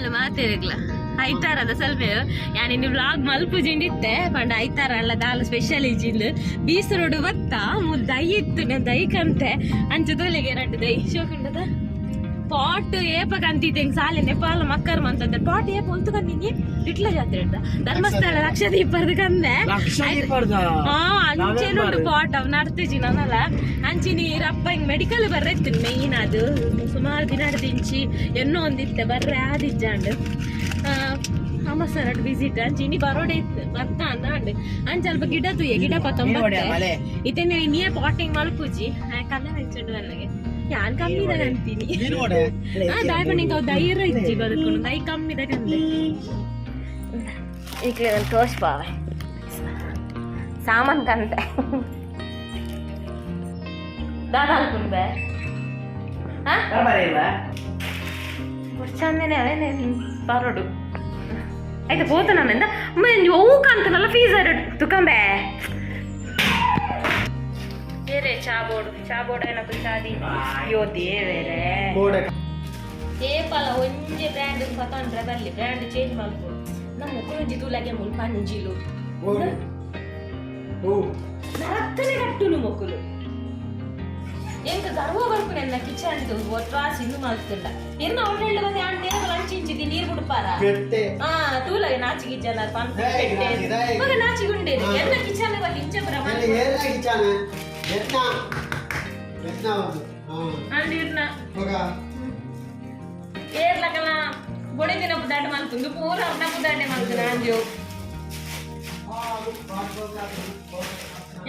ಸಲ್ಮೇಲು ಮಾತೇರಿಗ್ಲ ಐತಾರದ ಸ್ವಲ್ಪ. ಯಾನ್ ಇನ್ನು ವ್ಲಾಗ್ ಮಲ್ಪುಜಿಂಡಿತ್ತೆ ಪಂಡ ಐತಾರ ಅಲ್ಲ, ದಾಲ ಸ್ಪೆಷಲ್ ಇಜಿಲ್ ರೋಡ್ ಬತ್ತ ಮು ದೈ ಇತ್ತು ನ ದೈ ಕಂತೆ. ಅಂಚ ತೋಲೆಗೆ ಎರಡು ದೈ. ಶೋಕಂಡದ ಪಾಟ್ ಏಪ ಕಂತಿದ್ದೆ ಸಾಲೆ ನೆಪಾಲ ಮಕ್ಕರ್ ಮಂತಂದ್ರೆ ಪಾಟ್ ಏಪ ಕಂದಿನಿ ಇಟ್ಲ ಜಾತ್ರೆ ಅಂತ ಧರ್ಮಸ್ಥಳ ಲಕ್ಷದೀಪರ್ದು ಕಂದೆ ಹಾ ಅಂಚೆನುಂಡು ಪಾಟ್ ಅವ್ ನಡ್ತೀಜಿ ನನ್ನಲ್ಲ. ಅಂಚಿ ನೀರ್ ಅಪ್ಪ ಹಿಂಗ್ ಮೆಡಿಕಲ್ ಬರ್ರೆತ್ತು ಮೇಯ್ನ್ ಅದು. ಸುಮಾರು ದಿನ ದಿಂಚಿ ಎನ್ನೋ ಒಂದಿತ್ತೆ ಬರ್ರೆ ಆದಿಜ್ಜಾಂಡು ಅಮ್ಮ ಸರ್ ವಿಸಿಟ್ ಅಂಚಿ ಇನಿ ಬರೋಡೆ ಇತ್ತು ಬರ್ತಾ ಅಂತ ಅಂಡ್ ಅಂಚ ಅಲ್ಪ ಗಿಡ ತುಯ್ಯ ಗಿಡ ಪತ್ತೊಂಬತ್ತೆ ಇತ್ತೆ ನೀ ಪಾಟಿಂಗ್ ಮಲ್ಪೂಜಿ? ಕಲ್ಲ ಹಚ್ಚಂಡು ನನಗೆ. ಯಾನ್ ಕಮ್ಮಿ ಇದಾಗ ಅಂತೀನಿ ಆ ದಾಯ ಪಣಿಗೆ ಅವ್ ಧೈರ್ಯ ಇಜ್ಜಿ ಬದುಕೊಂಡು ದೈ ಕಮ್ಮಿ ಇದಾಗ ಅಂದೆ ಈಗಲೇ ನಾನು ತೋರ್ಸ್ಪಾವೆ ಸಾಮಾನ್ ಕಂತೆ ದಾದ ಅನ್ಕೊಂಡೆ ಚಂದನೆ ಅವೇನೆ ಬರೋಡು ಆಯ್ತಾ ಪೋತ ನಮ್ಮಿಂದ ಅವು ಕಂತನಲ್ಲ ಫೀಸ್ ತುಕಂಬೆ ಬೇರೆ ಚಾ ಬೋರ್ಡು ಚಾ ಬೋರ್ಡ್ ಏನಪ್ಪ ಚಾದಿ ಅಯ್ಯೋ ದೇವೇರೆ ಏಪಲ ಒಂಜೆ ಬ್ರ್ಯಾಂಡ್ ಪತಂಡ್ರೆ ಬರ್ಲಿ ಬ್ರ್ಯಾಂಡ್ ಚೇಂಜ್ ಮಾಡ್ಬೋದು ನಮ್ಮ ಕುಂಜಿ ತೂಲಗೆ ಮುಲ್ ಪಂಜಿಲು ನರತ್ತನೆ ಕಟ್ಟುನು ಮೊಕ್ಕಲು ಎಂಕ ಗರ್ವ ಬರ್ಪು ನನ್ನ ಕಿಚನ್ ಒಟ್ರಾಸ್ ಇನ್ನು ಮಾಡ್ತಿಲ್ಲ ಇರ್ನ ಒಳ್ಳೆ ಬಂದು ಆಂಡ್ ನೇರ ಲಂಚ್ ಇಂಚಿದಿ ನೀರು ಬಿಡ್ಪಾರ ಆ ತೂಲಗೆ ನಾಚಿಗೆ ಜನ ಪಂಪ ಹೇ, ನಾಚಿ, ಹೇ. ಮಗ ನಾಚಿಗುಂಡೆ ಎಲ್ಲ ಕಿಚನ್ ಬಂದು ಇಂಚ ಬರ ಅಂಡ್ ಇರ್ನ ಏರ್ಲಕಲ ಬೊಡೆ ದಿನ ಪುದಾಟ ಮಾಡ್ಕೊಂಡು ಪೂರ ಅವನ ಪುದಾಟೆ ಮಾಡ್ತಾನೆ ಅಂಜು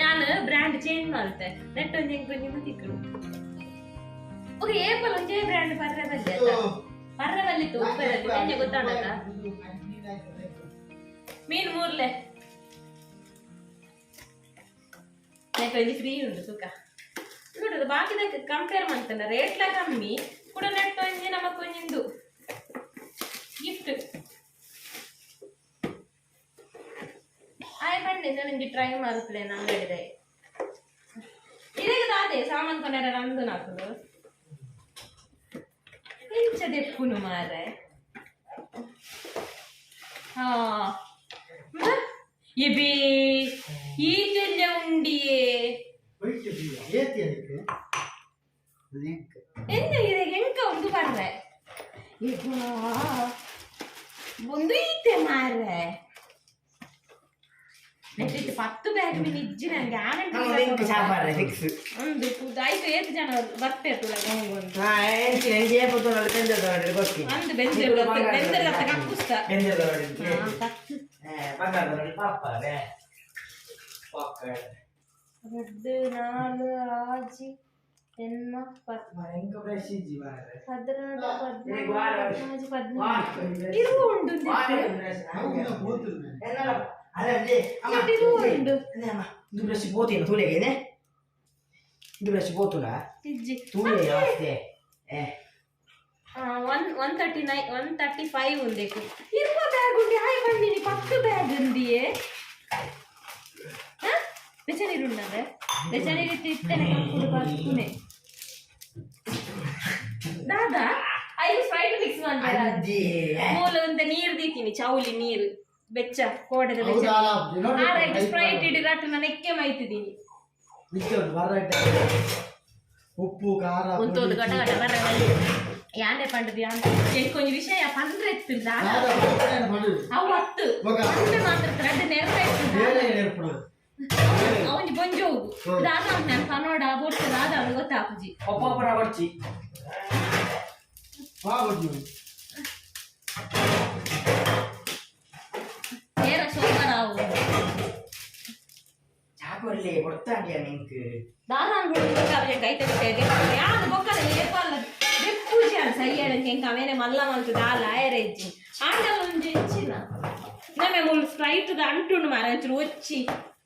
ನಾನು ಬ್ರ್ಯಾಂಡ್ ಚೇಂಜ್ ಮಾಡ್ತೆ ನೆಟ್ ಒಂದು ಹೆಂಗ್ ಬಂದಿ ಮತ್ತಿಕ್ಕಳು ಓಕೆ ಏಪಲ್ ಒಂದೇ ಬ್ರ್ಯಾಂಡ್ ಪರ್ರೆ ಬಲ್ಲಿ ಅಲ್ಲ ಪರ್ರೆ ಬಲ್ಲಿತ್ತು ಉಪ್ಪರಲ್ಲಿ ನಂಗೆ ಗೊತ್ತಾಗಲ್ಲ ಮೀನು ಮೂರ್ಲೆ ನೆಟ್ ಒಂದು ಫ್ರೀ ಉಂಟು ಸುಖ ನೋಡುದು ಬಾಕಿದಕ್ಕೆ ಕಂಪೇರ್ ಮಾಡ್ತಾನೆ ರೇಟ್ಲ ಕಮ್ಮಿ ಕೂಡ ನೆಟ್ ಒಂಜಿ ನಮಕೊಂಜಿಂದು ಗಿಫ್ಟ್ ಆಯ್ ಬಂದೆ ನನಗೆ ಟ್ರೈ ಮಾಡ್ತೇನೆ ಅಂಗಡಿದೆ ಇದಕ್ಕೆ ಅದೇ ಸಾಮಾನು ಕೊನೆರ ನಂದು ನಾಕುದು ಇಂಚದೆಪ್ಪುನು ಮಾರೆ ಹಾ ಎಬಿ ಈಚೆಲ್ಲ ಉಂಡಿಯೇ ಎಂತ ಇದೆ ಎಂಕ ಒಂದು ಬರ್ರೆ ಒಂದು ಈತೆ ಮಾರ್ರೆ ನೆಟ್ಟಿತ್ತು ಪತ್ತು ಬ್ಯಾಗ್ ಮೀನು ಇಜ್ಜಿ ನಂಗೆ ಆನಂದ ಒಂದು ಆಯ್ತು ಏತು ಜನ ಬರ್ತಿರ್ತಲ್ಲ ಒಂದು ಒಂದು ಬೆಂಜರ್ ಬೆಂಜರ್ ಹತ್ತ ಕಕ್ಕುಸ್ತ ரெண்டு நாலு ஆஜி என்ன பதினாறு பதினாறு பதினாறு இருபது உண்டு இருபது ಉಂಡು ದುಬ್ರಸಿ ಪೋತಿನ ತುಳಿಗೇನೆ ದುಬ್ರಸಿ ಪೋತುನ ಇಜ್ಜಿ ತುಳಿ ಅವಸ್ಥೆ A one one thirty nine one thirty five ಉಂದೇಕು ಉಂಡಂದ್ರೆ ಬೆಚನೀರು ಇತ್ತೇನೆ ಕಪ್ಪುಡು ಬರ್ತುನೆ ದಾದಾ ಐದು ಸ್ಪ್ರೈಟ್ ಮಿಕ್ಸ್ ಮಾಡ್ಬೇಡ ಅಜ್ಜಿ ಮೂಲ ಒಂದು ನೀರು ದೀತೀನಿ ಚೌಲಿ ನೀರು ಬೆಚ್ಚ ಕೋಡದ ಬೆಚ್ಚ ಆರೈಟ್ ಸ್ಪ್ರೈಟ್ ಇಡಿ ರಟ್ಟು ನಾನು ಎಕ್ಕೆ ಮೈತಿದ್ದೀನಿ ಉಪ್ಪು ಖಾರ ಒಂದು ಒಂದು ಗಟ ಗಟ ಬರ್ರೆ ಬಲ್ಲಿ ಯಾನೆ ಪಂಡದಿ ಅಂತ ಎಂಕೊಂಜಿ ವಿಷಯ ಪಂಡ್ರೆ ಎತ್ತಿಲ್ಲ ಅವು ಹತ್ತು ಪಂಡ್ರೆ ಮಾತ್ರ ರೆಡ್ ನೆರಳ ಎತ್ತಿಲ್ಲ ಅವನಿಗೆ ಬಂಜು ಹೋಗು ದಾದ ನಾನು ಕನ್ನಡ ಬೋರ್ಡ್ ದಾದ ಅವನಿಗೆ ಗೊತ್ತಾಪುಜಿ ಒಪ್ಪೊಬ್ಬರ ಬರ್ಚಿ ನೇರ ಸೋಮರ ಅವು ಚಾಪಲ್ಲಿ ಕೊಡ್ತಾಂಡಿಯ ನಿಂಕ್ ದಾದ ಅವನಿಗೆ ಕೈ ತೆಗಿತೇವೆ ಯಾರು ಬೊಕ್ಕದ ಏಪಲ್ಲ ಬೆಪ್ಪುಜಿ ಅಲ್ಲ ಸೈಯಡ ಹೆಂಗ ಅವೇನೆ ಮಲ್ಲ ಮಂತು ದಾಲ ಆಯರ ಇಜ್ಜಿ ಆಂಡಲ ಒಂಜಿ ಇಚ್ಚಿನ ನಮ್ಮೆ ಮುಲ್ ಸ್ಪ್ರೈಟ್ ಅಂಟುಂಡು ಮಾರ ಒಂಚೂರು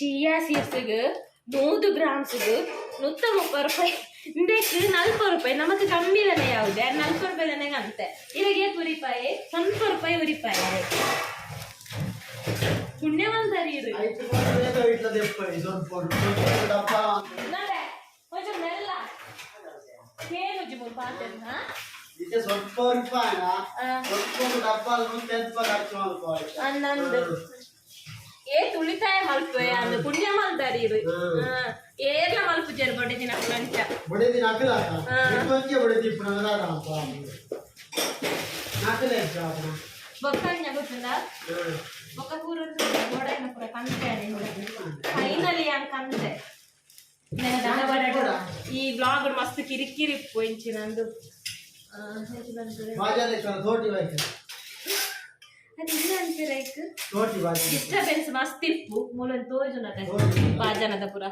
ನಿನ್ನಿನಿ ಚಿಯಾ ಸೀಡ್ಸ್ಗ್ ನೂರು ಗ್ರಾಮ್ಸ್ಗ್ ನೂತ್ತ ರೂಪಾಯಿ. ಇಂದಕ್ಕೆ ನಲ್ಪ ರೂಪಾಯಿ. ನಮಕ್ ಕಮ್ಮಿ ಬೆಲೆ ಯಾವ್ದು? ನಲ್ಪ ರೂಪಾಯಿ ಬೆಲೆಗೆ ಅಂತೆ ಇವಾಗ ಉರಿಪಾಯಿ ಸ್ವಲ್ಪ ರೂಪಾಯಿ ಉರಿಪಾಯಿ. ಇರು. ಸ್ವಲ್ಪ ಡಬ್ಬ ನಾಳೆ ಕೊಂಚ ಮೆಲ್ಲ. ಏನು ಜಿಮುಲ್ ಪಾತೆನ ಇದಕ್ಕೆ ಸ್ವಲ್ಪ ರೂಪಾಯಿನ. ಸ್ವಲ್ಪ ಒಂದು ಡಬ್ಬ ನೂರ ಎಂಟು ರೂಪಾಯಿ ಖರ್ಚು ಮಾಡ್ಕೊಳ್ಳಿ ಅನ್ನಂದು ಏ ತುಳಿತಾಯ ಮಲ್ಪೆ ಅಂದು ಪುಣ್ಯ ಮಲ್ದಾರಿ ಇರು ಹ್ಮ್. ಏರ್ಲ ಮಲ್ಪು ಜೇರು ಬಡ್ಡಿ ದಿನ ಲಂಚ ಬಡಿದಿ ನಕಲಾಕ ಆ. ಇಪ್ಪಂಚೆ ಬಡಿದಿ ಪುನರಾದ ಅಂತ ನಕಲೇ ಜಾಬನ ಬೊಕ್ಕಣ್ಣ ಗೊತ್ತುಂಡ ಬೊಕ್ಕ ಪೂರ ಗೋಡೆನ ಪೂರ ಕಂತೆ ಫೈನಲಿ ಯಾನ್ ಕಂತೆ ನೆನ ದಂಡ ಬಡ ಈ ಬ್ಲಾಗ್ ಮಸ್ತ್ ಕಿರಿಕಿರಿ ಪೋಯಿಂಚಿ ನಂದು ಆ, ಎಂಚಿನಂತದೆ? ಬಾಜಾಲೆ ತೋಟಿ ಬಾಯ್ತು ಅದು ಇಲ್ಲ ಅಂತೀರ ಐಕ್ ತೋಟಿ ಬಾಜಿ ಡಿಸ್ಟರ್ಬೆನ್ಸ್ ಮಸ್ತ್ ಇಪ್ಪು ಮೂಲನ್ ತೋಜುನದ ಬಾಜನದ ಪುರ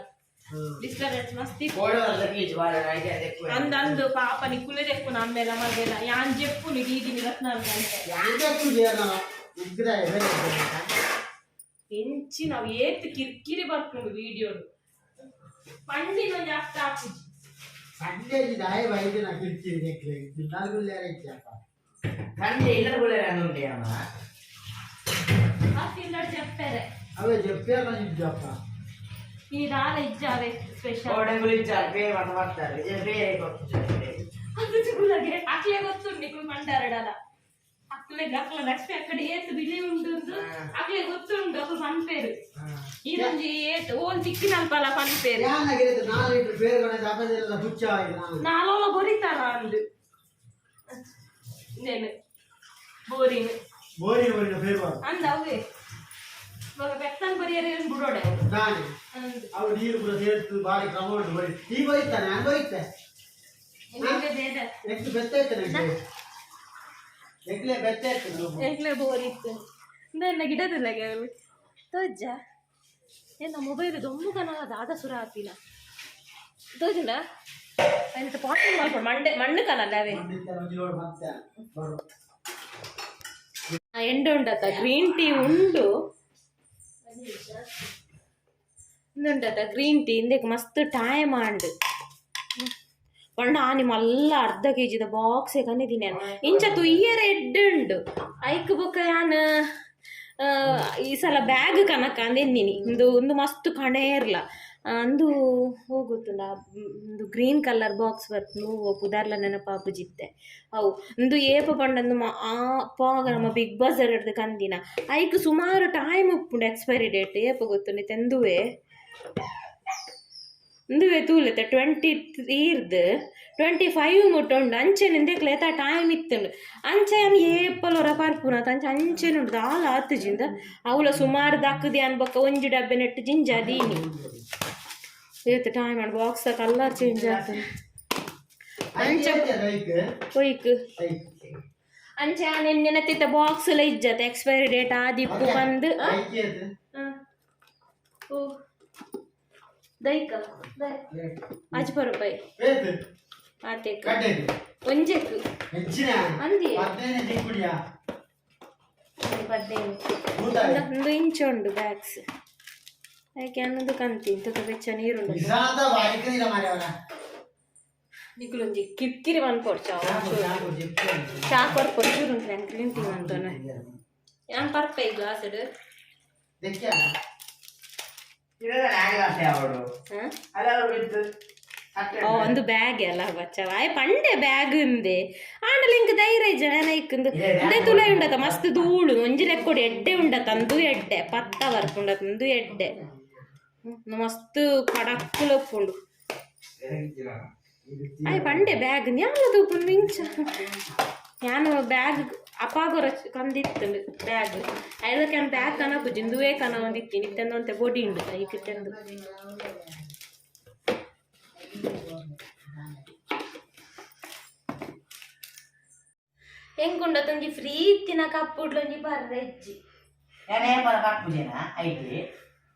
ಡಿಸ್ಟರ್ಬೆನ್ಸ್ ಮಸ್ತ್ ಇಪ್ಪು ಕೋಡವರ ಕೀಚ್ ಬಾಳ ಐತೆ ಅದಕ್ಕೆ ಅಂದಂದು ಪಾಪ ನಿಕ್ಕುಲೆ ತೆಕ್ಕು ನಮ್ಮೆಲ್ಲ ಮಗನ ಯಾನ್ ಜೆಪ್ಪು ನಿ ದೀದಿನಿ ರತ್ನ ಅಂತ ಯಾಂಕೆ ಕುಡಿಯನ ಇದ್ರೆ ಬೇರೆ ಎಂಚಿ ನಾವು ಏತ್ ಕಿರಿಕಿರಿ ಬರ್ಕೊಂಡು ವಿಡಿಯೋಡು ಪಂಡಿನ ಒಂದು ಅರ್ಥ ಹಾಕುದು ಸಂಡೇ ದಾಯ ಬೈದಿನ ಕಿರ್ಕಿರಿ ನೆಕ್ಲೆ ನಾಲ್ಗುಲ್ಲೆ ಇತ್ತಪ್ಪ ಕಂಡೆ ಇಲ್ಲರ ಗುಳ್ಳೆರ ಅನ್ನುಂಡೆ ಅಮ್ಮ అవే చెప్పారు నేను చెప్పా. ఈ రాళ్ళు ఇచ్చావే స్పెషల్ కోడెంగులు ఇచ్చారు పేరు అనబడతారు అందుకే అట్లే వస్తుంది నీకు మంటారు అలా అట్లే అట్లా నెక్స్ట్ ఎక్కడ ఏత్ బిలీవ్ ఉంటుందో అట్లే గుర్తుండు ఒక పని ఈ రోజు ఏత్ ఓన్ తిక్కి నలపాల పని పేరు నాలో బొరితారా అందు నేను బోరింగ్. ಅಪದೆಲ್ಲ ಹುಚ್ಚ ಆಗಿದೆ ನಾನು ನಾಲೋಲ ಬೊರಿತಾರ ಅಂದು ನೇನು ಬೋರಿನ್ ಬೋರಿ ಬೋರಿನ ಬೇರ್ಬಾರ್ದು ಅಂದ ಅವೇ ಇವಾಗ ಬೆತ್ತನ್ ಬರಿಯರೆ ಬಿಡೋಡೆ ಅವ್ರು. ನಾನೇ ಅಂದು ಅವ್ರು ನೀರು ಕೂಡ ಸೇರ್ತು ಬಾರಿ ಕ್ರಮ ಉಂಟು ಬರೀ ಈ ಬೈತಾನೆ ನಾನು ಬೈತೆ ನಿಮಗೆ ಬೇಡ ನೆಕ್ಸ್ಟ್ ಬೆತ್ತ ಇತ್ತು ನೆಕ್ಲೆ ನೆಕ್ಲೆ ಬೆತ್ತ ಇತ್ತು ಎಂಕ್ಲೆ ಬೋರ್ ಇತ್ತು ನನ್ನ ಗಿಡದಲ್ಲಗೆ ತೋಜ್ಜ ಏನ ಮೊಬೈಲ್ ದೊಂಬು ಕನವಾದ ಆದ ಸುರ ಹಾಕಿನ ತೋಜುಂಡ അതിനകത്ത് പാട്ട് ಮಾಡ್ಕೊಂಡು ಮಂಡೆ ಮಣ್ಣು ಎಂಡ ಉಂಡತ್ತ ಗ್ರೀನ್ ಟೀ ಉಂಡು. ಉಂಡತ್ತ ಗ್ರೀನ್ ಟೀ ಇಂದಕ್ಕೆ ಮಸ್ತ್ ಟೈಮ್ ಆಂಡ್. ಪಂಡ ಆನಿ ಮಲ್ಲ ಅರ್ಧ ಕೆ ಜಿದ ಬಾಕ್ಸ್ ಕಂದಿದ್ದೀನಿ ಇಂಚ ತುಯ್ಯರ ಎಡ್ಡ್ ಉಂಡು. ಐಕ್ ಬೊಕ ಯಾನ್ ಈ ಸಲ ಬ್ಯಾಗ್ ಕನಕ ಅಂದೆನ್ನಿನಿ ಒಂದು ಒಂದು ಮಸ್ತ್ ಕಣೆ ಇರ್ಲ. ಅಂದು ಹೋಗುತ್ತಲ್ಲ, ಒಂದು ಗ್ರೀನ್ ಕಲರ್ ಬಾಕ್ಸ್ ಬರ್ತು ಪುದಾರ್ಲ ನೆನಪಾಪುಜಿತ್ತೆ ಅವು ಒಂದು ಏಪ ಪಂಡಂದು ಆ ಪಾಗ ನಮ್ಮ ಬಿಗ್ ಬಜಾರ್ ಹಿಡ್ದು ಕಂದಿನ. ಐಕ್ ಸುಮಾರು ಟೈಮ್ ಉಪ್ಪುಂಡು ಎಕ್ಸ್ಪೈರಿ ಡೇಟ್ ಏಪ ಗೊತ್ತುಂಡು ತೆಂದುವೆ. ಉಂದುವೆ ತೂಲೆತೆ ಟ್ವೆಂಟಿ ತ್ರೀರ್ದು ಟ್ವೆಂಟಿ ಫೈವ್ ಮುಟ್ಟುಂಡು ಅಂಚೆನಿಂದ ಕ್ಲೇತ ಟೈಮ್ ಇತ್ತುಂಡು. ಅಂಚೆ ಅನ್ ಏಪಲ್ ಹೊರ ಪಾರ್ಪುನ ಅಂಚೆ ಅಂಚೆನುಂಡು ದಾಲ ಆತುಜಿಂದ ಅವಳ ಸುಮಾರು ದಕ್ಕದಿ ಅನ್ಬಕ್ಕ, ಒಂಜಿ ಡಬ್ಬೆ ನೆಟ್ಟು ಜಿಂಜ ದೀನಿ. ಏತ್ ಟೈಮ್ ಮಾಡಿ ಬಾಕ್ಸ್ ಕಲರ್ ಚೇಂಜ್ ಆಗ್ತದೆ ಅಂಚೆ ಲೈಕ್ ಕೊಯ್ಕ್ ಲೈಕ್ ಅಂಚೆ ನೆನ್ನೆನತ್ತಿತ್ತ ಬಾಕ್ಸ್ ಎಲ್ಲ ಇಜ್ಜತೆ ಎಕ್ಸ್ಪೈರಿ ಡೇಟ್ ಆದಿಪ್ಪು ಬಂದು ಆ? ಲೈಕ್ ಏದು ಆ. ಓ ದೈಕ ಅಜ್ಪ ರೂಪಾಯಿ ಏದು ಆತೇಕ ಕಡ್ಡೆದು ಒಂಜೆಕ್ ಹೆಚ್ಚಿನ ಅಂದಿ ಹದಿನೈದು ದಿಕ್ಕುಡಿಯಾ ಪದ್ದೇನು ಕೂತಾಯ ಒಂದು ಇಂಚು ಉಂಡು ಬ್ಯಾಗ್ಸ್ ಯಾಕೆ ಅನ್ನೋದು ಕಂತಿ ತುಕ ಬೆಚ್ಚ ನೀರುಂಡು ವಿಷಾದ ಬಾಯಿಕದಿಲ್ಲ ಮಾರ್ಯಾವರ ನಿಗುಲೊಂಜಿ ಕಿರ್ಕಿರಿ ಬಂದ್ಕೊಡ್ ಚಾವ್ ಯಾಕೋ ಯಾಕೋ ಜೆಪ್ಪೆ ಚಾ ಅಂತೋನೆ ಗ್ಲಾಸ್ ಇಡು ದೆಕ್ಕೆ ಇರೋದ ನಾಗಲಾಸೆ ಅವಳು ಹಾಂ ಅಲ್ಲ ಅವ್ರು ಬಿದ್ದು ಹತ್ತೆ ಓ ಒಂದು ಬ್ಯಾಗ್ ಅಲ್ಲ ಬಚ್ಚವ ಆಯ್ ಪಂಡೆ ಬ್ಯಾಗ್ ಉಂದೆ ಆಂಡಲ ಇಂಕ ಧೈರ್ಯ ಜನ ಇಕ್ಕಂದು ಅದೇ ತುಲೆ ಉಂಡತ ಮಸ್ತ್ ಧೂಳು ಒಂಜಿ ಲೆಕ್ಕೊಡು ಎಡ್ಡೆ ಉಂಡತ ಅಂದು ಎಡ್ಡೆ ಪತ್ತ ಬರ್ಪುಂಡತ ಅಂದು ಎಡ್ಡೆ ಹ್ಮ್, ಮಸ್ತ್ ಕಡಕ್ಕುಲಪ್ಪುಂಡು ಆಯ್ ಪಂಡೆ ಬ್ಯಾಗ್ ಯಾವುದು ಪುಂಡು ಇಂಚ ನಾನು ಬ್ಯಾಗ್ ಅಪಾಗೊರ ಕಂದಿತ್ತು ಬ್ಯಾಗ್ ಐದಕ್ಕೆ ನಾನು ಬ್ಯಾಗ್ ಕನ ಪುಜಿಂದುವೇ ಕನ ಒಂದಿತ್ತೀನಿ ಇತ್ತಂದು ಅಂತೆ ಬೊಡಿ ಉಂಡು ಕೈ ಕಿಟ್ಟಂದು ಹೆಂಗುಂಡದೊಂಜಿ ಫ್ರೀ ಇತ್ತಿನ ಕಪ್ಪುಡ್ಲೊಂಜಿ ಬರ್ರೆಜ್ಜಿ ಏನೇ ಪರ ಕಪ್ಪುಜೇನ ಐಟಿ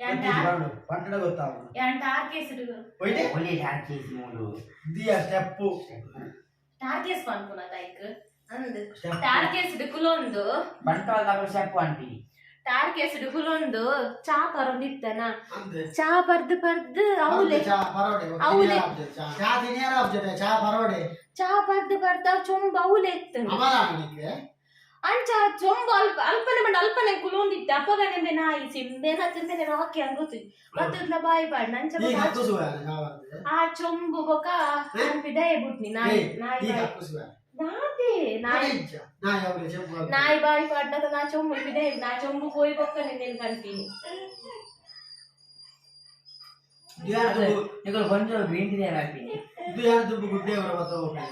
ಯಾನ್ ಟಾರ್ಕೆಸ್ ಒಯ್ದೆ? ಒಳ್ಳೆ ಹಾಕಿ ಮೂರು ದಿಯ ಸ್ಟೆಪ್ಪು? ಟಾರ್ಕೆಸ್ ಪನ್ಪುನ ದೈಕ್ ಅಂದ್. Step. ಟಾರ್ಕೆಸ್ ಕುಲೊಂದು. ಬಂಟವಾದ ಸೆಪ್ಪು ಅಂಟಿ. ಟಾರ್ಕೆಸ್ ಕುಲೊಂದು. ಚಾ ಪರೊಂದಿತ್ತನ ಅಂದೆ. ಚಾ ಬರ್ದು ಬರ್ದು ಅವಲೆ. ಚಾ ಪರೋಡೆ. ಅವಲೆ. ಚಾ. ಜೊತೆ ಚಾ ಪರೋಡೆ. ಚಾ ಬರ್ದು ಬರ್ದು ಚುಂಬ ಅವಲೆ ಅಮಲಾನಿಗೆ ಅಂಚ ಚೊಂಬ ಅಲ್ಪ ಅಲ್ಪನೆ ಬಂಡ ಅಲ್ಪನೆ ಕುಲೊಂದಿತ್ತೆ ಅಪ್ಪಗನೆಂದೆ ನಾಯಿ ಸಿಂಬೆನ ತಿಂದೆ ರಾಕಿ ಅಂಗುತ್ತು ಮತ್ತೊಂದ ಬಾಯಿ ಬಾಡ್ ನಂಚ ಈಗ ಹಕ್ಕುಸುವ ಚಾವಂದೆ ಆ ಚೊಂಬು ಬೊಕ ಬಿದಯ ಬಿಟ್ನಿ ನಾಯಿ ನಾಯಿ ಈಗ ಬಾಯಿ ಹಕ್ಕುಸುವ ನಾದೆ ನಾಯಿ ನಾಯಿ ಅವಳೆ ಚೆಂಬು ನಾಯಿ ಬಾಯಿ ಪಡ್ಡದ ನಾ ಚೊಂಬು ಬಿದೆ ನಾ ಚೊಂಬು ಕೋಯಿ ಬೊಕ್ಕ ನಿನ್ನೇನು ಕಂತೀನಿ ಈಗ ಕೊಂಚ ಗ್ರೀನ್ ಟೀ ಹಾಕ್ತೀನಿ ಇದು ಯಾರು ದುಡ್ಡು ಗುಡ್ಡೆ ಅವರ ಮತ್ತ ಹೋಗ್ತಾರೆ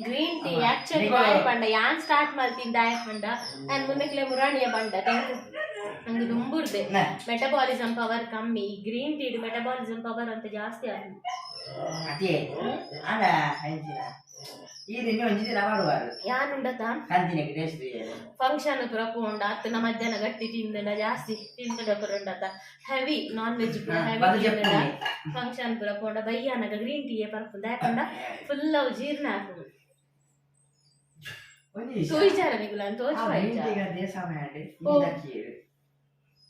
ಗ್ರೀನ್ ಟೀ ಆಕ್ಚುಲಿ ಡಯಟ್ ಪಂಡ ಯಾನ್ ಸ್ಟಾರ್ಟ್ ಮಾಡ್ತೀನಿ ಡಯಟ್ ಪಂಡ ನಾನು ಮುನ್ನಕ್ಲೆ ಮುರಾಣಿಯ ಪಂಡ ನಂಗೆ ದುಂಬುರ್ದೆ ಮೆಟಬಾಲಿಸಮ್ ಪವರ್ ಕಮ್ಮಿ ಈ ಗ್ರೀನ್ ಟೀ ಮೆಟಬಾಲಿಸಮ್ ಪವರ್ ಅಂತ ಜಾಸ್ತಿ ಆಗಿದೆ ಅದೇ ಅಲ್ಲ ಯಾನುಂಡತ ಫಂಕ್ಷನ್ ಪೂರ ಪೋಂಡ ಅತ್ತನ ಮಧ್ಯಾಹ್ನ ಗಟ್ಟಿ ತಿಂದಡ ಜಾಸ್ತಿ ತಿಂದಡ ಪುರಂಡತ ಹೆವಿ ನಾನ್ ವೆಜ್ ಪೂರ ಹೆವಿ ತಿಂದಡ ಫಂಕ್ಷನ್ ಪೂರ ಪೋಂಡ ಬೈಯಾನಗ ಗ್ರೀನ್ ಟೀ ಪರ್ಪುಂದ ಯಾಕಂಡ ಫುಲ್ ಅವು ಜೀರ್ಣ ಆಗ್ತದೆ ಆಪುಂಡು ತೋಯಿಚಾರ ನಿಗುಲ ಅಂತ ತೋಚ್ ದೇಶಮಾಡಿ ಓ.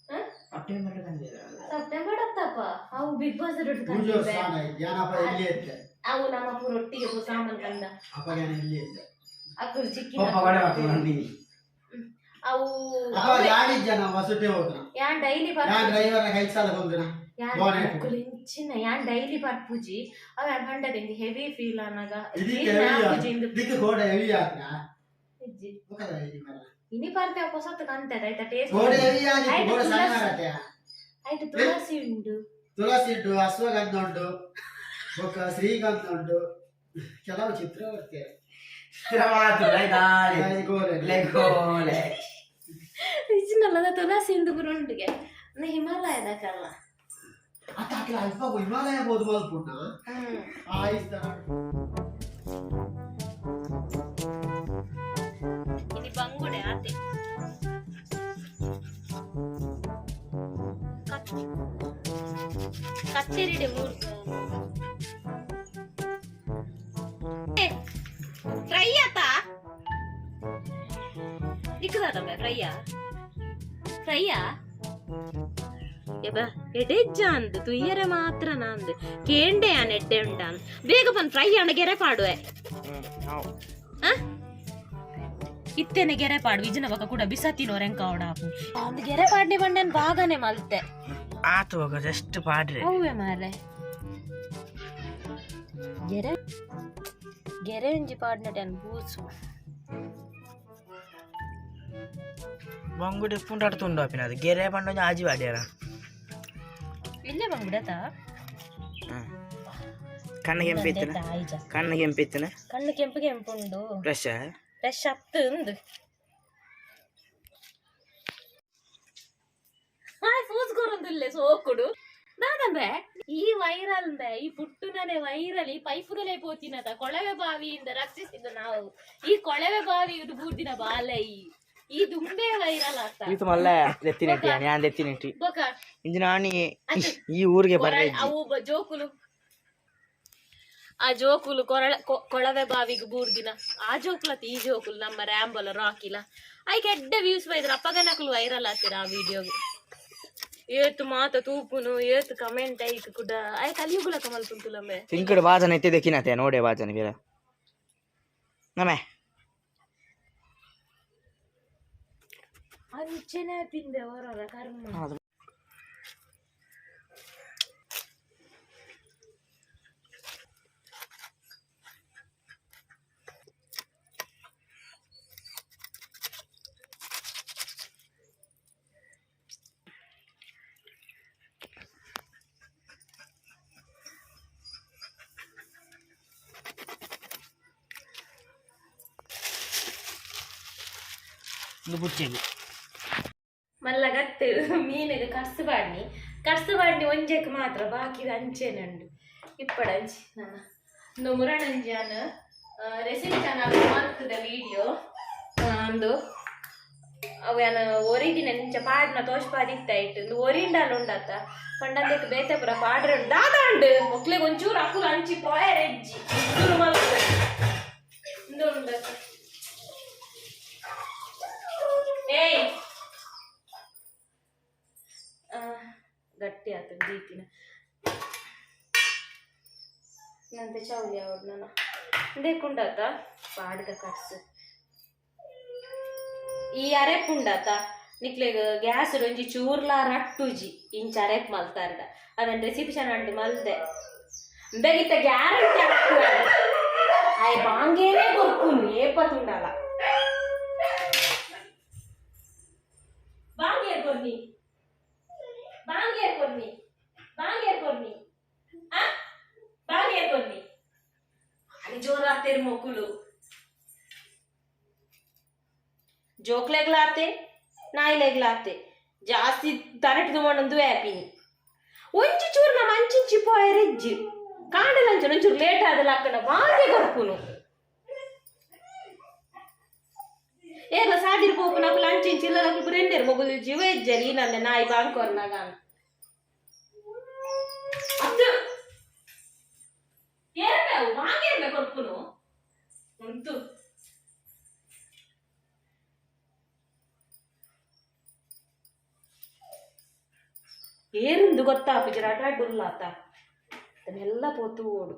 ಹ? ಹೊಟ್ಟೆ ಮಟ್ಟ ತಂದಿರ ಸೆಪ್ಟೆಂಬರ್ ಹತ್ತಪ್ಪ. ಅವು ಬಿಗ್ ಬಾಸ್ ಪೂಜೆ ಸ್ನಾನ ಜ್ಞಾನಪ್ಪ ಇಲ್ಲಿ ಇತ್ತೆ ಅವು ನಮ್ಮ ಪೂರ ಒಟ್ಟಿಗೆ ಪು ಸಾಮಾನ್ ಕಂದ ಅಪ್ಪಗೇನ ಇಲ್ಲಿ ಇತ್ತೆ ಅಕ್ಕರು ಚಿಕ್ಕಿನ ಪಪ್ಪ ಕೊಡೆ ಮತ್ತು ಮಂದಿ ಅವು ಅಪ್ಪ ಯಾಡಿದ್ ಜನ ಯಾನ್ ಡೈಲಿ ಡ್ರೈವರ್ ಕೈ ಸಾಲ ಯಾನ್ ಇಂಚಿನ ಯಾನ್ ಡೈಲಿ ಬರ್ಪುಜಿ ಅವ ಯಾನ್ ಪಂಡದಿಂದ ಹೆವಿ ಫೀಲ್ ಆನಾಗ ಇದಕ್ಕೆ ಜೀರ್ಣ ಹೆವಿ ಆಪುಜಿಂದು ಇದಕ್ಕೆ ಗೋಡೆ ಹೆವಿ ಆತ್ನ ಇನಿ ಪಾರ್ತೆ ಹೊಸತ್ತು ಕಂತದ ಆಯ್ತಾ ಟೇಸ್ಟ್ ಗೋಡೆ ಹೆವಿ ಆಯ್ತು, ಗೋಡೆ ಸಣ್ಣ ತುಳಸಿ. ಆಗತ್ತೆ ಆಯ್ತು ತುಳಸಿ ಉಂಡು ತುಳಸಿ ಉಂಟು ಅಶ್ವಗಂಧ ಉಂಟು ಬೊಕ್ಕ ಶ್ರೀಗಂಧ ಉಂಟು ಕೆಲವು ಚಿತ್ರ ಬರ್ತೇವೆ ಗೋಡೆ ಲೆಗೋಲೆ ಇಜ್ಜಿನಲ್ಲದ ತುಳಸಿ ಉಂಟು ಗುರುಂಡಿಗೆ ಹಿಮಾಲಯದ ಕಲ್ಲ ಅತ್ತ ಅಕ್ಕ ಅಲ್ಪ ಹಿಮಾಲಯ ಬೋದು ಮಲ್ಪುಣ್ಣ ಹ್ಮ್ ಆಯ್ತಾ ಸೇರಿಡಿ ಮೂರು ಫ್ರೈ ಆತಾ? ಇಕ್ಕದ ತಮ್ಮ ಫ್ರೈಯಾ ಫ್ರೈಯಾ ಎಬ ಎಡೆಜ್ಜ ಅಂದ್ ತುಯ್ಯರೆ ಮಾತ್ರ ನಾಂದ್ ಕೇಂಡೆ ಅನ್ ಉಂಡಾ ಉಂಡಾನ್. ಬೇಗ ಬಂದ್ ಫ್ರೈ ಅಣ್ಣ ಗೆರೆ ಪಾಡುವೆ. ಇತ್ತೇನೆ ಗೆರೆ ಪಾಡು ವಿಜನ ಬಕ ಕೂಡ ಬಿಸ ತಿನ್ನೋರೆಂಕ ಅವಡ ಗೆರೆ ಪಾಡ್ನೆ ಬಂಡೆನ್ ಬಾಗನೆ ಮಲ್ತೆ. ಆತು ಹೋಗ ಜಸ್ಟ್ ಪಾಡ್ರೆ ಹೂವೆ ಮಾರೆ ಗೆರೆ ಗೆರೆ ಒಂಜಿ ಪಾಡ್ನಟನ್ ಬೂಸು ಬಂಗುಡೆ ಪುಂಡಾಡ್ತುಂಡು ಅಪಿನ ಅದು ಗೆರೆ ಬಂಡ ಆಜಿ ಬಾಡ್ಯಾರ ಇಲ್ಲೇ ಬಂದ್ಬಿಡತಾ ಕಣ್ಣಿಗೆ ಎಂಪಿತ್ತನ ಆಯ್ಜ ಕಣ್ಣಿಗೆ ಎಂಪಿತ್ತನ ಕಣ್ಣು ಕೆಂಪು ಕೆಂಪುಂಡು ಫ್ರೆಶ್ ಫ್ರೆಶ್ ಅತ್ತು ಉಂದು ಹಾಯ್ ಪೂಸ್ಕೊರೊಂದುಲ್ಲೆ ಸೋಕುಡು ದಾದಂಬೆ ಈ ವೈರಲ್ ಈ ಪುಟ್ಟುನನೆ ವೈರಲ್ ಈ ಪೈಪುಗಲೇ ಪೋತಿನದ ಕೊಳವೆ ಬಾವಿಯಿಂದ ರಕ್ಷಿಸಿದ್ದು ನಾವು. ಈ ಕೊಳವೆ ಬಾವಿ ಇದು ಬೂರ್ದಿನ ಬಾಲೈ. ಈ ದುಂಬೆ ವೈರಲ್ ಆಗ್ತಾ ಇದು ಮಲ್ಲ ಎತ್ತಿನೆಟ್ಟಿ ನಾನು ಎತ್ತಿನೆಟ್ಟಿ ಇಂದು ನಾನು ಈ ಊರಿಗೆ ಬರ್ರಿ ಅವು ಜೋಕುಲು. ಆ ಜೋಕುಲು ಕೊರಳ ಕೊಳವೆ ಬಾವಿಗೆ ಬೂರ್ದಿನ ಆ ಜೋಕುಲತ್ ಈ ಜೋಕುಲು ನಮ್ಮ ರ್ಯಾಂಬಲ್ ರಾಕಿಲ. ಐ ಎಡ್ಡ ವ್ಯೂಸ್ ಬೈದ್ರ ಅಪ್ಪಗನಕುಲು ವೈರಲ್ ಆಗ್ತೀರ ಆ ವಿಡಿಯೋಗೆ ಏತು ಮಾತ ತೂಪುನು ಏತು ಕಮೆಂಟ್ ಐಕ್ ಕೂಡ ಆಯ್ತು ಅಲ್ಲಿಯುಗುಲ ಕಮಲ್ ಕುಂತುಲಮ್ಮೆ ತಿಂಕಡು ಬಾಜನ ಎತ್ತಿ ದಕ್ಕಿನತೆ ನೋಡೆ ಬಾಜನ ಬೇರೆ ನಮೆ ಅಂಚೆನೆ ಪಿಂದೆ ಹೊರರ ಕರ್ಮ ಒಂದು ಮಲ್ಲಗತ್ತೆ ಮಲ್ಲ ಗತ್ತು, ಮೀನಿಗೆ ಕರ್ಸು ಬಾಡ್ನಿ ಕರ್ಸು ಬಾಡ್ನಿ ಒಂಜಕ್ಕೆ ಮಾತ್ರ, ಬಾಕಿ ಅಂಚೆನಂಡು ಇಪ್ಪಡ ಅಂಚಿ, ನನ್ನ. ಒಂದು ಮುರಣಂಜಾನ ರೆಸಿಪಿ ಚಾನಲ್ ಮಾಡ್ತದ ವಿಡಿಯೋ ಒಂದು ಅವನ ಒರಿಗಿನ ನಿಂಚ ಪಾಡ್ನ ತೋಷ್ಪಾದಿತ್ತ ಇಟ್ಟು, ಒಂದು ಒರಿಂಡಾಲ್ ಉಂಡತ್ತ. ಪಂಡಂದಕ್ಕೆ ಬೇತೆ ಪುರ ಪಾಡ್ರ ದಾದಾಂಡು ಮಕ್ಳಿಗೆ ಒಂಚೂರು ಅಕ್ಕುಲು ಅಂಚಿ, ಪಾಯರ್ ಎಜ್ಜಿ ಚೂರು ಉಂಡತ್ತ ಉಂಡಾತ ಏಯ್ ಆ, ಗಟ್ಟಿ ಆತ ದೀಪಿನ ನಂತೆ ಚೌಲಿ ಅವಡ್ ನನ್ನ ದೇಕುಂಡಾತ ಪಾಡ್ಗ ಕಟ್ಸು ಈ ಅರೆಪ್ ಉಂಡಾತ ನಿಕ್ಲೆಗ್ ಗ್ಯಾಸ್ ಒಂಜಿ ಚೂರ್ಲ ರಟ್ಟುಜಿ ಇಂಚ ಅರೆಪ್ ಮಲ್ತಾರ್ದ ಅವನ್ ರೆಸಿಪಿ ಚೆನ್ನಾಗಿ ಮಲ್ದೆ ಬೆಗಿತ ಗ್ಯಾರಂಟಿ ಆಯ್ ಬಾಂಗೇನೆ ಕೊರ್ಪುನು ಏಪತ್ತುಂಡಲ್ಲ ಬಾಂಗೆ ಕೊರ್ನಿ ಬಾಂಗೆ ಕೊರ್ನಿ ಬಾಂಗೆ ಕೊರ್ನಿ ಆ ಬಾಂಗೆ ಕೊರ್ನಿ ಅಲ್ಲಿ ಜೋರಾಗ್ತಿರ್ ಮಕ್ಕಳು ಜೋಕ್ಲೆಗ್ಲಾತೆ ನಾಯಿಲೆಗ್ಲಾತೆ ಜಾಸ್ತಿ ತರಟ್ ತಗೊಂಡೊಂದು ಹ್ಯಾಪಿನಿ ಒಂಚಿ ಚೂರು ನಮ್ಮ ಅಂಚಿಂಚಿ ಪೋಯರೆಜ್ಜಿ ಕಾಂಡಲಂಚ ಒಂಚೂರು ಲೇಟ್ ಆದಲ್ಲ ಅಕ್ಕನ ಬಾಂಗೆ ಕೊರ್ಪುನು ಆದಿರ್ಬೇಕು ನಾವು ಲಂಚ್ ಇಂಚಿಲ್ಲ ನಮ್ಗೆ ಬ್ರೆಂಡೇರ್ ಮಗುದು ಜೀವ ಇಜ್ಜಲಿ ನನ್ನ ನಾಯಿ ಬಾಂಕೋರ್ನಾಗ ಉಂಟು ಏರಿಂದು ಗೊತ್ತಾ ಪಿಜರ ಅಡ್ರಾಡ್ ಬುರ್ಲಾತ ಅದನ್ನೆಲ್ಲ ಪೋತು ಓಡು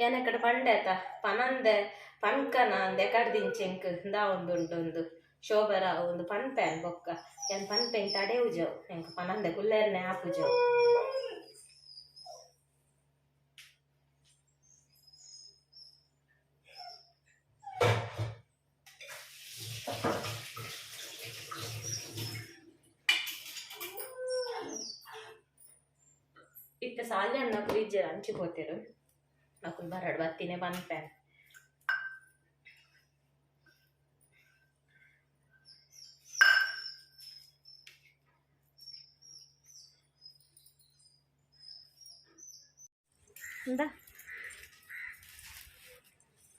ಏನಕ್ಕಡ ಪಂಡೇತ ಪನಂದೆ ಪನ್ಕನ ಅಂದೆ ಕಡ್ದಿಂಚೆಂಕ್ ಇಂದ ಒಂದು ಉಂಟು ಒಂದು ಶೋಭರ ಒಂದು ಪನ್ಪೆನ್ ಬೊಕ್ಕ ಏನ್ ಪನ್ಪೆನ್ ತಡೆ ಉಜವು ಎಂಕ್ ಪನಂದೆ ಕುಲ್ಲೇರ್ನೆ ಆಪುಜವು ಇತ್ತ ಸಾಲ್ಯ ಅನ್ನ ಫ್ರಿಜ್ ಹಂಚಿಕೋತಿರು నాకు ತಿನೆ ಒಂದು ಪ್ಯಾನ್ ಇಂದ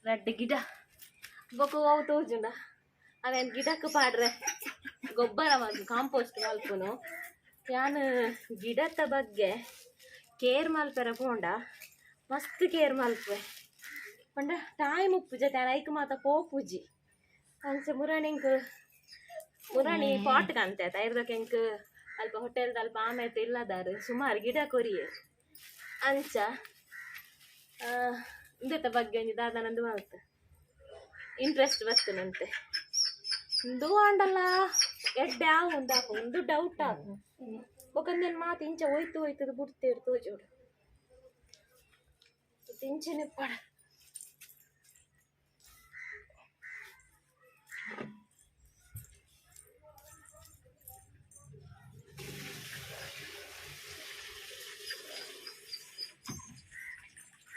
ರೆಡ್ ಗಿಡ ಬೊಕ್ಕ ಅವು ತೋಜುಂಡ ಅವೇನು ಗಿಡಕ್ಕೆ ಪಾಡ್ರೆ ಗೊಬ್ಬರವಾಗಿ ಕಾಂಪೋಸ್ಟ್ ಮಲ್ಪುನು ಯಾನು ಗಿಡದ ಬಗ್ಗೆ ಕೇರ್ ಮಲ್ಪೆರೆ ಪೋಂಡ ಮಸ್ತ್ ಕೇರ್ ಮಲ್ಪೆ ಪಂಡ ಟೈಮ್ ಉಪ್ಪು ಜೊತೆ ಐಕ್ ಮಾತ ಪೋಪುಜಿ ಅಂಚ ಮುರಾಣಿಂಕ್ ಮುರಾಣಿ ಪಾಟ್ ಕಾಂತೆ ಐರ್ದಕ್ಕೆ ಎಂಕ್ ಅಲ್ಪ ಹೋಟೆಲ್ದ ಅಲ್ಪ ಆಮೇಲೆ ಇಲ್ಲದಾರು ಸುಮಾರು ಗಿಡ ಕೊರಿಯೆ. ಅಂಚ ಇಂದತ್ತ ಬಗ್ಗೆ ಒಂಜಿ ದಾದನಂದು ಮಲ್ತ ಇಂಟ್ರೆಸ್ಟ್ ಬರ್ತನಂತೆ ಇಂದು ಆಂಡಲ್ಲ ಎಡ್ಡೆ ಆ ಒಂದು ಹಾಕು ಒಂದು ಡೌಟ್ ಆಗು ಬೊಕಂದೇನು ಮಾತು ಇಂಚ ಹೋಯ್ತು ಹೋಯ್ತದ ಬಿಡ್ತೇರು ತೋಜೋಡು. ಇಂಚೆನೆ ಪಡ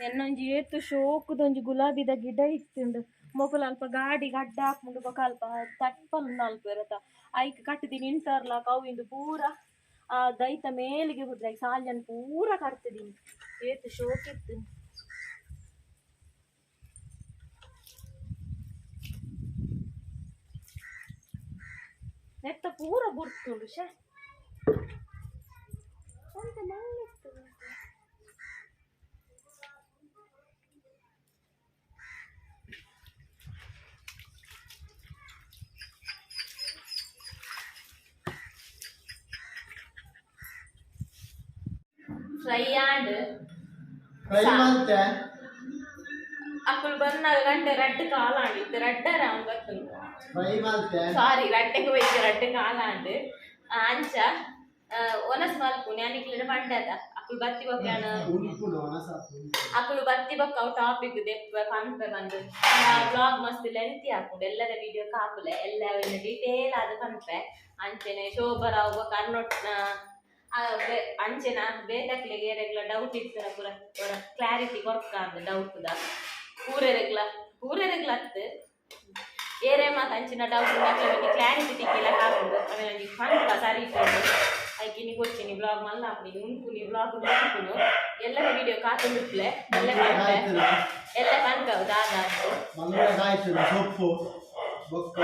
ಎನ್ನೊಂಜಿ ಏತು ಶೋಕುದೊಂಜಿ ಗುಲಾಬಿದ ಗಿಡ ಇತ್ತುಂಡು. ಮೊಕುಲು ಅಲ್ಪ ಗಾಡಿ ಗಡ್ಡ ಹಾಕ್ಕೊಂಡು ಬೊಕ ಅಲ್ಪ ತಟ್ಪಲ್ ನಾಲ್ಕು ಇರತ್ತ ಐಕ್ ಕಟ್ಟಿದೀನಿ ಇಂಟರ್ಲಾಕ್ ಅವು ಪೂರ. ಆ ದೈತ ಮೇಲಿಗೆ ಹೋದ್ರೆ ಸಾಲ್ಯನ್ ಪೂರ ಕಟ್ತಿದೀನಿ ಏತು ಶೋಕ್ ಇತ್ತು ನೆತ್ತ ಪೂರ ಬುಡ್ತುಂಡು ಶೇ. ಎಂತ ಮಣ್ಣಿತ್ತು ಫ್ರೈ ಆಂಡ್ ಫ್ರೈ ಮಾಡ್ತೆ ಅಕ್ಕಳು ಬಂದಾಗ ಗಂಟೆ ರಡ್ಡು ಕಾಲಾಂಡಿತ್ತು ರಡ್ಡರ ಅವ್ನು ಗೊತ್ತುಂಟು ಫ್ರೈ ಮಾಡ್ತೆ ಸಾರಿ ರಡ್ಡೆಗೆ ಹೋಯ್ತು ರಡ್ಡೆ ಕಾಲಾಂಡು ಆ, ಅಂಚ ಒನಸ್ ಮಲ್ಪು ನ್ಯಾನಿಕ್ಲಿನ ಪಂಡದ ಅಕ್ಕಳು ಬತ್ತಿ ಬೊಕ್ಕ ಉಂಪುಡು ಒಣಸಾತು ಅಕ್ಕಳು ಬತ್ತಿ ಬೊಕ್ಕ ಅವು ಟಾಪಿಕ್ ದೆಪ್ಪ ಪನ್ಪೆ ಬಂದು ಬ್ಲಾಗ್ ಮಸ್ತ್ ಲೆಂತಿ ಹಾಕೊಂಡು ಎಲ್ಲರ ವಿಡಿಯೋ ಕಾಪುಲೆ ಎಲ್ಲ ಡೀಟೇಲ್ ಆದ ಪನ್ಪೆ ಅಂಚೆನೆ ಶೋಭರಾವ್ ಬೊಕ್ಕ ಅನ್ನೊಟ್ ಅಂಚೆನ ಬೇತಕ್ಲೆಗೆ ಏರೆಗ್ಲ ಡೌಟ್ ಇತ್ತು ಪೂರ ಕ್ಲಾರಿಟಿ ಕೊರ್ಕ ಅಂದ ಡೌಟ್ ದ ಪೂರೆರೆಗ್ಲ ಕೂರರೆಗ್ಲತ್ತು ಏರೇ ಮಾತು ಅಂಚಿನ ಡೌಟ್ ನನಗೆ ಕ್ಲಾರಿಟಿ ತಿಕ್ಕಿಲ್ಲ ಕಾಕೊಂಡು ಆಮೇಲೆ ನನಗೆ ಪಂಕ ಸರಿ ಇಟ್ಕೊಂಡು ಅದಕ್ಕೆ ನೀವು ಕೊಚ್ಚಿನಿ ಬ್ಲಾಗ್ ಮಲ್ಲ ಹಾಕಿ ಉಂಟು ನೀವು ಬ್ಲಾಗ್ ಉಂಟು ಎಲ್ಲ ವಿಡಿಯೋ ಕಾತುಂಬಿಟ್ಲೆ ಎಲ್ಲ ಪಂಕ ಎಲ್ಲ ಪಂಕ ದಾದ ಮಂಗಳ ಕಾಯ್ತು ಸೊಪ್ಪು ಬೊಕ್ಕ